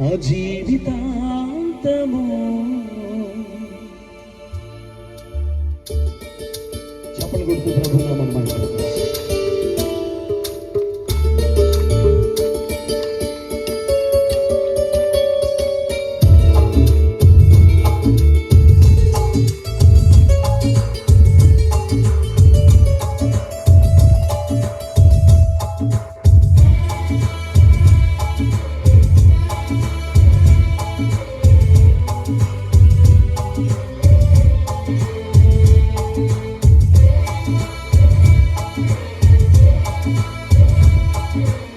నా జీవితాంతము Thank you.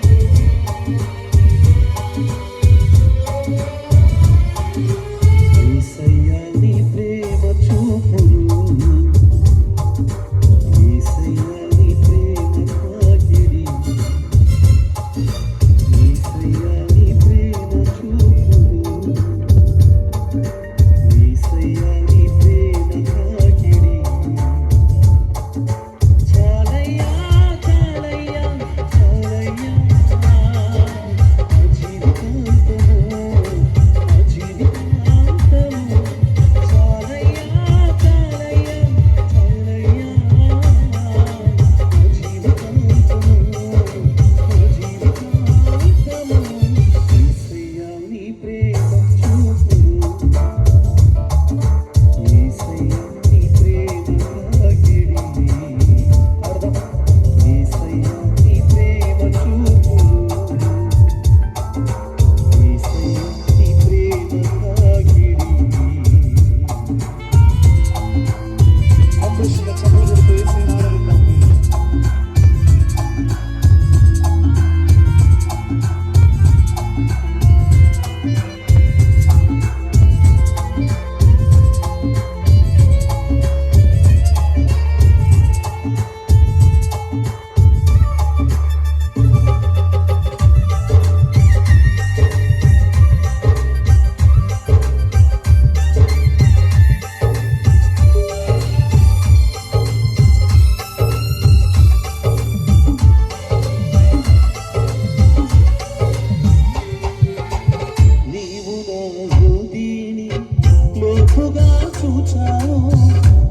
forgot to tell.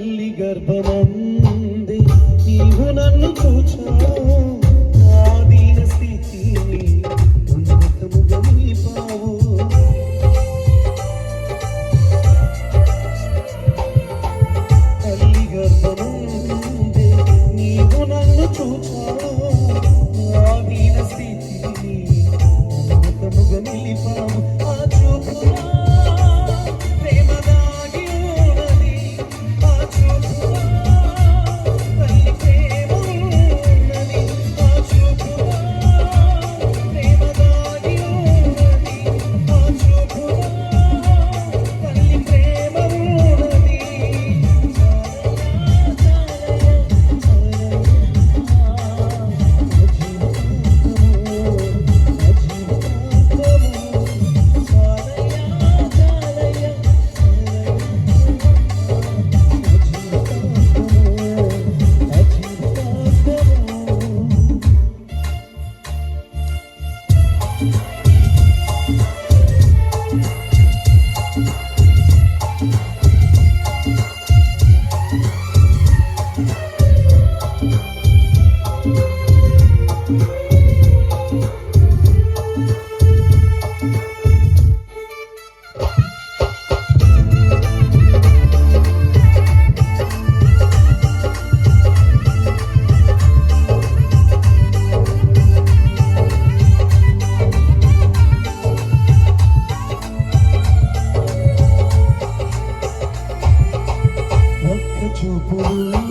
తల్లి గర్భమంది నీవు నన్ను చూచా Thank you.